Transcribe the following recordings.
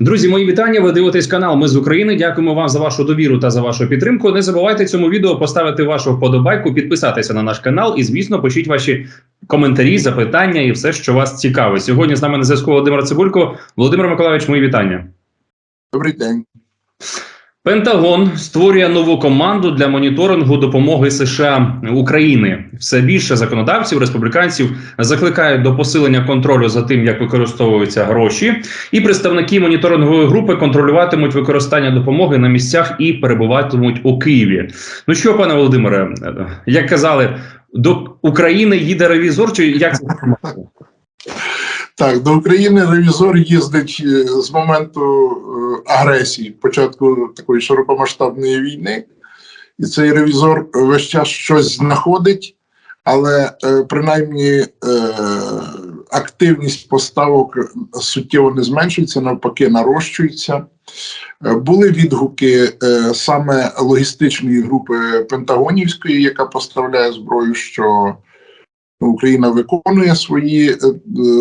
Друзі, мої вітання. Ви дивитесь канал. Ми з України. Дякуємо вам за вашу довіру та за вашу підтримку. Не забувайте цьому відео поставити вашу вподобайку, підписатися на наш канал і, звісно, пишіть ваші коментарі, запитання і все, що вас цікавить. Сьогодні з нами на зв'язку Володимир Цибулько. Володимир Миколаївич, мої вітання. Добрий день. Пентагон створює нову команду для моніторингу допомоги США України. Все більше законодавців, республіканців закликають до посилення контролю за тим, як використовуються гроші, і представники моніторингової групи контролюватимуть використання допомоги на місцях і перебуватимуть у Києві. Ну що, пане Володимире, як казали, до України їде ревізор, чи як це? Так, до України ревізор їздить е, з моменту е, агресії, початку такої широкомасштабної війни, і цей ревізор весь час щось знаходить, але е, принаймні активність поставок суттєво не зменшується, навпаки, нарощується. Були відгуки саме логістичної групи Пентагонівської, яка поставляє зброю, що Україна виконує свої е,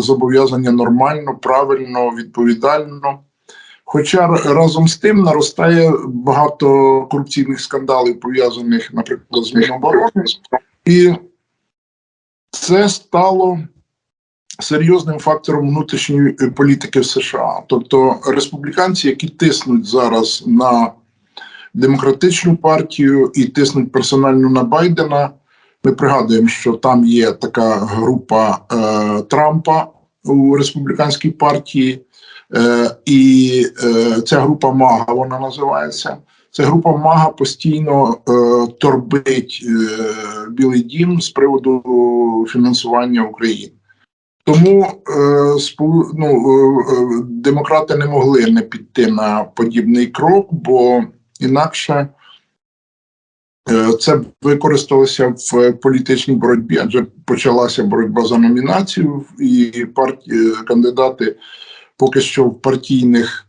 зобов'язання нормально, правильно, відповідально. Хоча разом з тим наростає багато корупційних скандалів, пов'язаних, наприклад, з Міноборони, і це стало серйозним фактором внутрішньої е, політики в США. Тобто республіканці, які тиснуть зараз на демократичну партію і тиснуть персонально на Байдена. Ми пригадуємо, що там є така група е, Трампа у республіканській партії, е, і е, ця група Мага вона називається. Ця група Мага постійно е, торбить е, Білий Дім з приводу фінансування України. Тому е, ну, е, е, демократи не могли не піти на подібний крок, бо інакше. Е, Це використалося в політичній боротьбі, адже почалася боротьба за номінацію, і партії кандидати поки що в партійних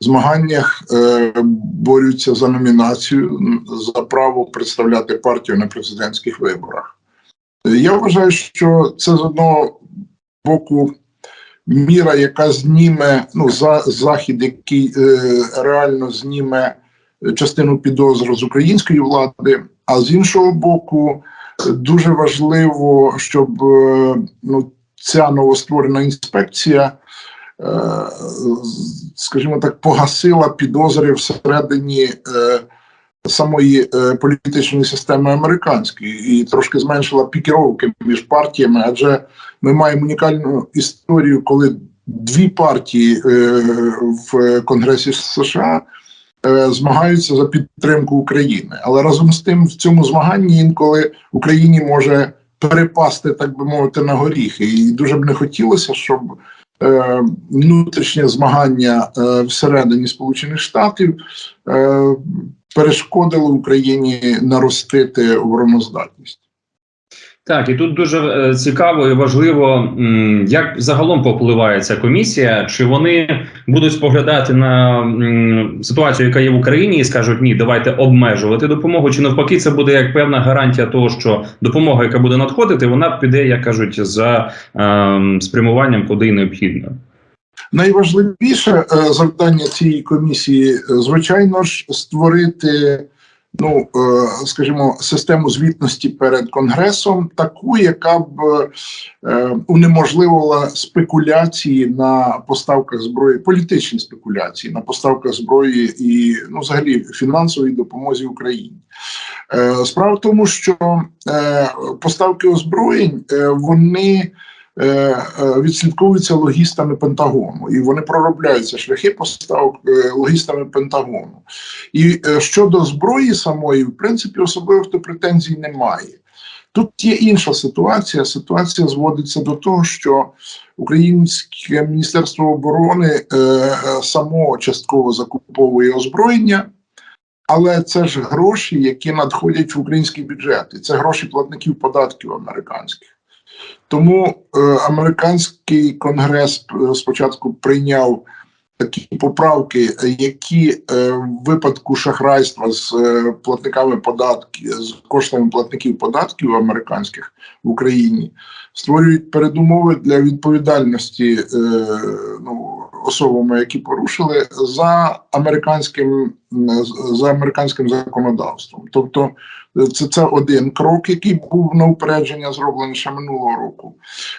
змаганнях е, борються за номінацію за право представляти партію на президентських виборах. Е, Я вважаю, що це з одного боку міра, яка зніме ну, за захід, який е, реально зніме частину підозр з української влади, а з іншого боку, дуже важливо, щоб е, ну, ця новостворена інспекція, е, скажімо так, погасила підозри всередині е, самої політичної системи американської і трошки зменшила пікіровки між партіями, адже ми маємо унікальну історію, коли дві партії в Конгресі США змагаються за підтримку України. Але разом з тим, в цьому змаганні інколи Україні може перепасти, так би мовити, на горіхи. І дуже б не хотілося, щоб е, внутрішнє змагання е, всередині Сполучених Штатів е, перешкодило Україні наростити обороноздатність. Так, і тут дуже е, цікаво і важливо, як загалом попливає ця комісія. Чи вони будуть споглядати на ситуацію, яка є в Україні, і скажуть ні, давайте обмежувати допомогу, чи навпаки, це буде як певна гарантія того, що допомога, яка буде надходити, вона піде, як кажуть, за е, спрямуванням, куди необхідно. Найважливіше е, завдання цієї комісії, е, звичайно ж, створити, ну е, скажімо, систему звітності перед конгресом, таку, яка б е, унеможливила спекуляції на поставках зброї, політичні спекуляції на поставках зброї і ну, взагалі фінансовій допомозі Україні. Е, Справа в тому, що поставки озброєнь вони. Е, е, Відслідковуються логістами Пентагону, і вони проробляються шляхи поставок е, логістами Пентагону. І щодо зброї самої, в принципі, особливих то претензій немає. Тут є інша ситуація. Ситуація зводиться до того, що Українське міністерство оборони е, само частково закуповує озброєння. Але це ж гроші, які надходять в український бюджет, і це гроші платників податків американських. Тому е, американський конгрес спочатку прийняв такі поправки, які е, в випадку шахрайства з е, платниками податків з коштами платників податків американських в Україні створюють передумови для відповідальності е, ну, особами, які порушили за американським за американським законодавством. Тобто, це, це один крок, який був на упередження зроблений ще минулого року.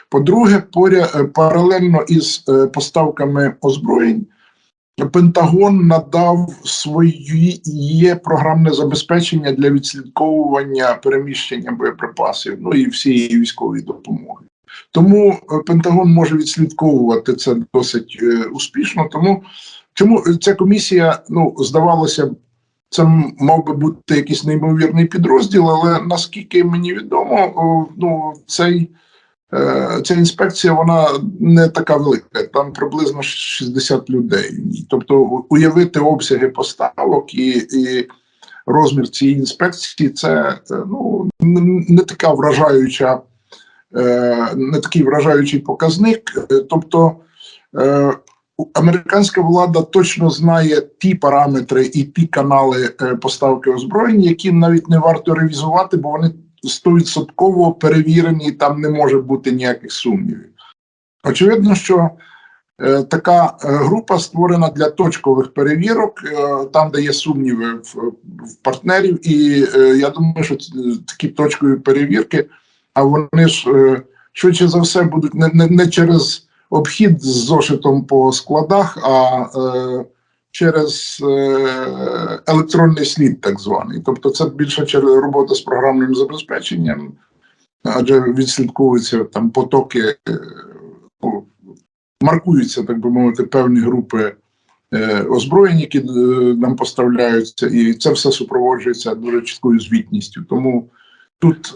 По-друге, е, паралельно із е, поставками озброєнь. Пентагон надав своє програмне забезпечення для відслідковування переміщення боєприпасів, ну і всієї військової допомоги. Тому е, Пентагон може відслідковувати це досить успішно. Тому чому ця комісія, ну здавалося б, це мав би бути якийсь неймовірний підрозділ, але наскільки мені відомо, ну цей. Е, Ця інспекція вона не така велика, там приблизно 60 людей. Тобто уявити обсяги поставок і, і розмір цієї інспекції це ну, не така вражаюча, е, не такий вражаючий показник. Е, Тобто американська влада точно знає ті параметри і ті канали е, поставки озброєнь, які навіть не варто ревізувати, бо вони стовідсотково перевірені, і там не може бути ніяких сумнівів. Очевидно, що е, така е, група створена для точкових перевірок, е, там, де є сумніви в, в партнерів, і е, я думаю, що такі точкові перевірки, а вони ж е, швидше за все будуть не, не, не через обхід з зошитом по складах, а е, через е, електронний слід, так званий. Тобто, це більше через робота з програмним забезпеченням, адже відслідковуються там потоки, е, маркуються, так би мовити, певні групи е, озброєнь, які е, нам поставляються, і це все супроводжується дуже чіткою звітністю. Тому тут,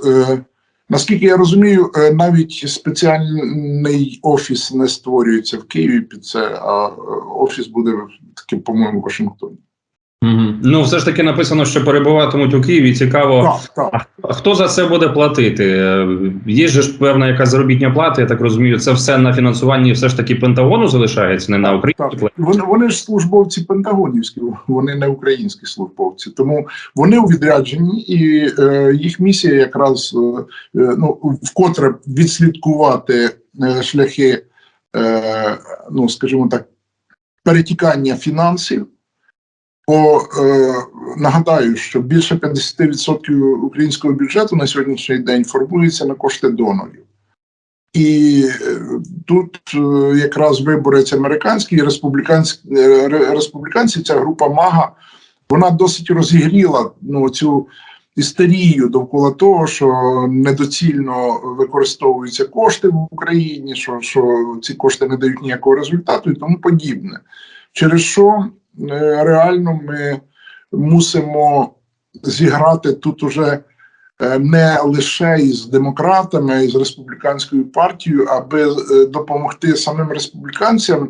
наскільки я розумію, е, навіть спеціальний офіс не створюється в Києві під це, а е, офіс буде таки, по-моєму, в Вашингтоні. Угу. Ну, все ж таки написано, що перебуватимуть у Києві. Цікаво, Так, так. а хто за це буде платити? Е, Є ж певна якась заробітня плата, я так розумію. Це все на фінансуванні все ж таки Пентагону залишається, не на українські Так, вони, вони ж службовці пентагонівські, вони не українські службовці. Тому вони у відрядженні, і е, їх місія якраз е, е, ну, вкотре відслідкувати е, шляхи, е, ну скажімо так, перетікання фінансів. Бо е, нагадаю, що більше 50% українського бюджету на сьогоднішній день формується на кошти донорів. І е, тут е, якраз виборець американський і республіканські е, республіканці, ця група МАГА, вона досить розігріла ну, цю істерію довкола того, що недоцільно використовуються кошти в Україні, що, що ці кошти не дають ніякого результату і тому подібне. Через що реально ми мусимо зіграти тут уже е, не лише із демократами, а й з республіканською партією, аби е, допомогти самим республіканцям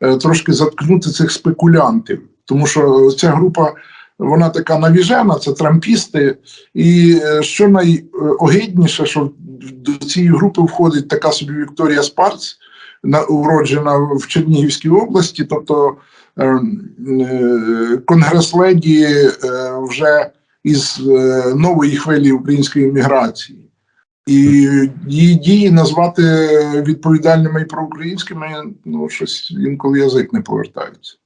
е, трошки заткнути цих спекулянтів, тому що ця група. Вона така навіжена, це трампісти, і е, що найогидніше, що до цієї групи входить така собі Вікторія Спарц, на- уроджена в Чернігівській області, тобто е, е, конгрес-леді е, вже із е, нової хвилі української міграції. І її дії назвати відповідальними і проукраїнськими, ну щось інколи язик не повертається.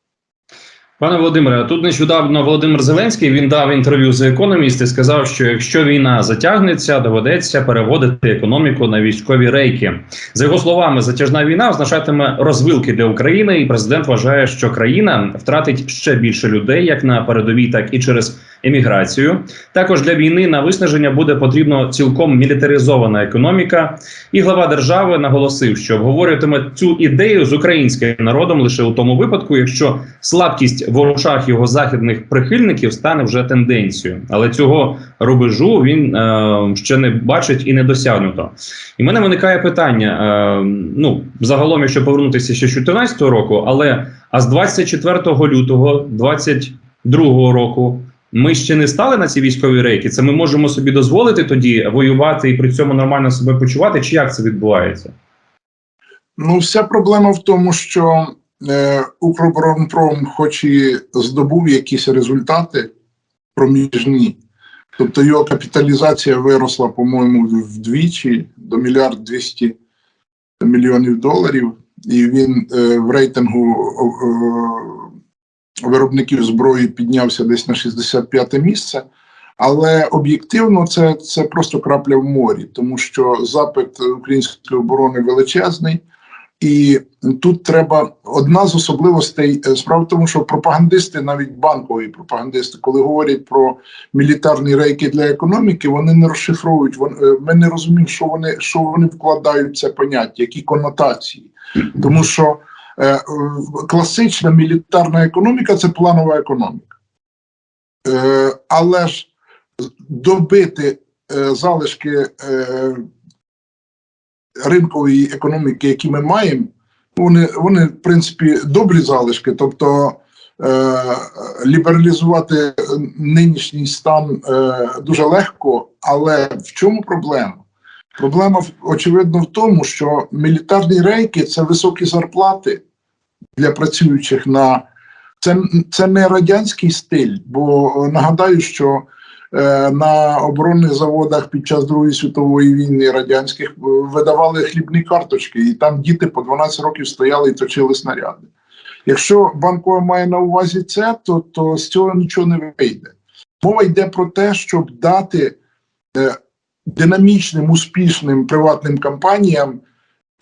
Пане Володимире, тут нещодавно Володимир Зеленський він дав інтерв'ю за економіст і сказав, що якщо війна затягнеться, доведеться переводити економіку на військові рейки. За його словами, затяжна війна означатиме розвилки для України, і президент вважає, що країна втратить ще більше людей, як на передовій, так і через еміграцію. Також для війни на виснаження буде потрібно цілком мілітаризована економіка. І глава держави наголосив, що обговорюватиме цю ідею з українським народом лише у тому випадку, якщо слабкість в очах його західних прихильників стане вже тенденцією. Але цього рубежу він е, ще не бачить і не досягнуто. І мене виникає питання: е, ну загалом, якщо повернутися ще з 2014 року, але а з 24 лютого 2022 року. Ми ще не стали на ці військові рейки. Це ми можемо собі дозволити тоді воювати і при цьому нормально себе почувати. Чи як це відбувається? Ну, вся проблема в тому, що е, Укроборонпром, хоч і здобув якісь результати проміжні, тобто його капіталізація виросла, по-моєму, вдвічі до мільярд двісті мільйонів доларів. і він е, в рейтингу е, виробників зброї піднявся десь на 65 місце. Але об'єктивно це, це просто крапля в морі, тому що запит української оборони величезний, і тут треба одна з особливостей е, справа в тому, що пропагандисти, навіть банкові пропагандисти, коли говорять про мілітарні рейки для економіки, вони не розшифровують. Вон- е, Ми не розуміємо, що вони що вони вкладають в це поняття, які конотації, тому що класична мілітарна економіка це планова економіка. Е, але ж добити е, залишки е, ринкової економіки, які ми маємо, вони, вони в принципі добрі залишки. Тобто е, лібералізувати нинішній стан е, дуже легко, але в чому проблема? Проблема очевидно в тому, що мілітарні рейки це високі зарплати для працюючих на це, це не радянський стиль, бо е, нагадаю, що е, на оборонних заводах під час Другої світової війни радянських е, видавали хлібні карточки, і там діти по 12 років стояли і точили снаряди. Якщо банкова має на увазі це, то, то з цього нічого не вийде. Мова йде про те, щоб дати е, динамічним, успішним приватним компаніям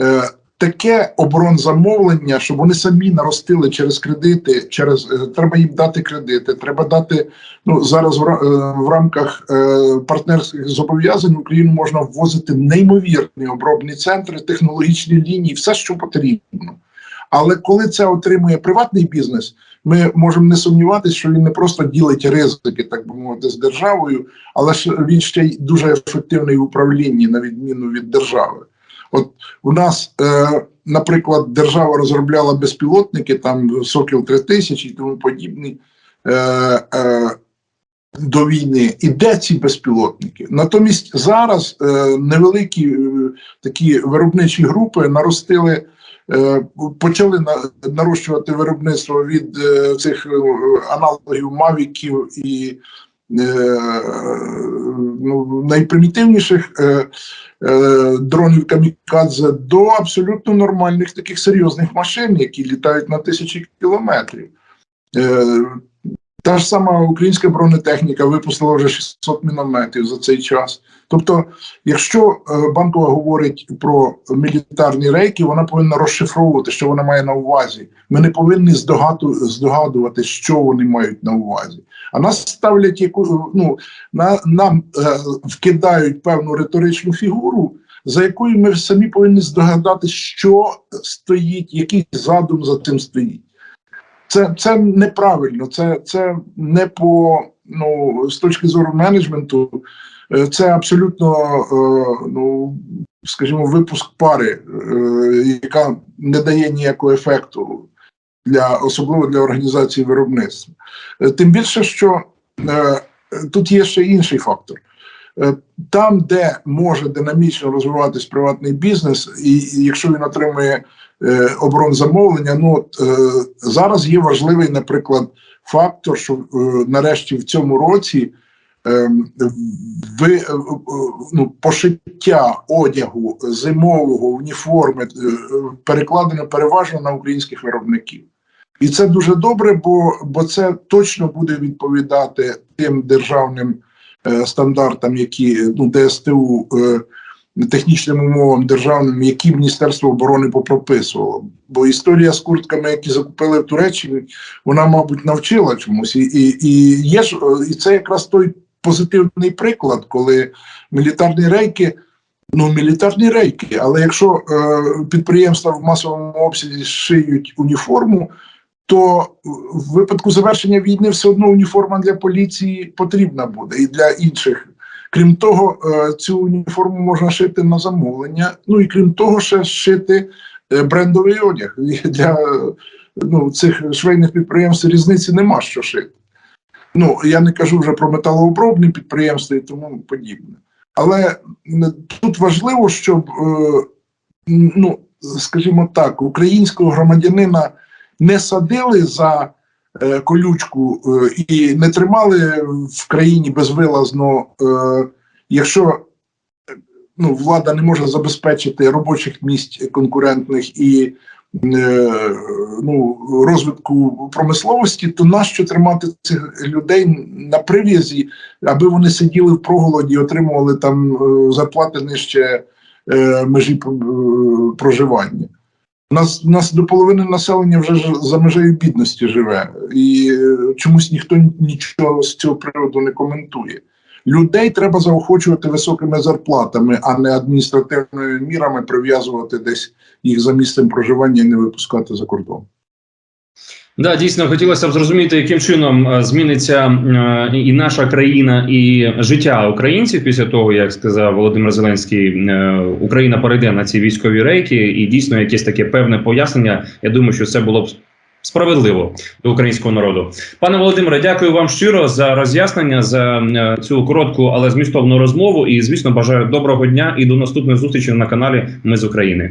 е, таке оборонзамовлення, щоб вони самі наростили через кредити, через е, треба їм дати кредити. Треба дати ну зараз в, е, в рамках е, партнерських зобов'язань Україну можна ввозити неймовірні обробні центри, технологічні лінії, все, що потрібно. Але коли це отримує приватний бізнес, ми можемо не сумніватися, що він не просто ділить ризики, так би мовити, з державою, але ж він ще й дуже ефективний в управлінні, на відміну від держави. От у нас, е, наприклад, держава розробляла безпілотники, там Сокіл 3000 і тому подібні. Е, е, до війни і де ці безпілотники? Натомість зараз е, невеликі е, такі виробничі групи наростили, почали нарощувати виробництво від е, цих е, аналогів мавіків і е, ну, найпримітивніших е, е, дронів камікадзе до абсолютно нормальних таких серйозних машин, які літають на тисячі кілометрів. Е, та ж сама українська бронетехніка випустила вже 600 мінометів за цей час. Тобто, якщо е, банкова говорить про мілітарні рейки, вона повинна розшифровувати, що вона має на увазі. Ми не повинні здогаду, здогадувати, що вони мають на увазі. А нас ставлять яку ну на нам е, вкидають певну риторичну фігуру, за якою ми самі повинні здогадати, що стоїть, який задум за цим стоїть. Це, це неправильно, це, це не по ну з точки зору менеджменту, е, це абсолютно е, ну скажімо, випуск пари, е, яка не дає ніякого ефекту для особливо для організації виробництва. Тим більше, що тут є ще інший фактор. Там, де може динамічно розвиватись приватний бізнес, і, якщо він отримує оборонзамовлення, ну от, е, зараз є важливий, наприклад, фактор, що е, нарешті в цьому році е, ви, е, е, ну, пошиття одягу зимового уніформи е, перекладено переважно на українських виробників. І це дуже добре, бо, бо це точно буде відповідати тим державним е, стандартам, які ну, ДСТУ е, технічним умовам державним, які Міністерство оборони попрописувало. Бо історія з куртками, які закупили в Туреччині, вона, мабуть, навчила чомусь. І, і, і є ж і це якраз той позитивний приклад, коли мілітарні рейки. Ну, мілітарні рейки, але якщо е, підприємства в масовому обсязі шиють уніформу, то в випадку завершення війни все одно уніформа для поліції потрібна буде і для інших. Крім того, е, цю уніформу можна шити на замовлення. Ну і крім того, ще шити е, брендовий одяг. Для ну, цих швейних підприємств різниці нема що шити. Ну, я не кажу вже про металообробні підприємства і тому подібне. Але тут важливо, щоб, е, ну, скажімо так, українського громадянина не садили за колючку е, і не тримали в країні безвилазно, е, якщо е, ну, влада не може забезпечити робочих місць конкурентних і е, ну, розвитку промисловості, то нащо тримати цих людей на прив'язі, аби вони сиділи в проголоді, отримували там е, зарплати нижче е, межі е, проживання. Нас, нас до половини населення вже за межею бідності живе, і е, чомусь ніхто нічого з цього приводу не коментує. Людей треба заохочувати високими зарплатами, а не адміністративними мірами прив'язувати десь їх за місцем проживання і не випускати за кордон. Да, дійсно хотілося б зрозуміти, яким чином е, зміниться е, і наша країна, і життя українців після того, як сказав Володимир Зеленський, е, Україна перейде на ці військові рейки, і дійсно якесь таке певне пояснення. Я думаю, що це було б справедливо до українського народу. Пане Володимире, дякую вам щиро за роз'яснення за цю коротку, але змістовну розмову. І звісно, бажаю доброго дня і до наступної зустрічі на каналі Ми з України.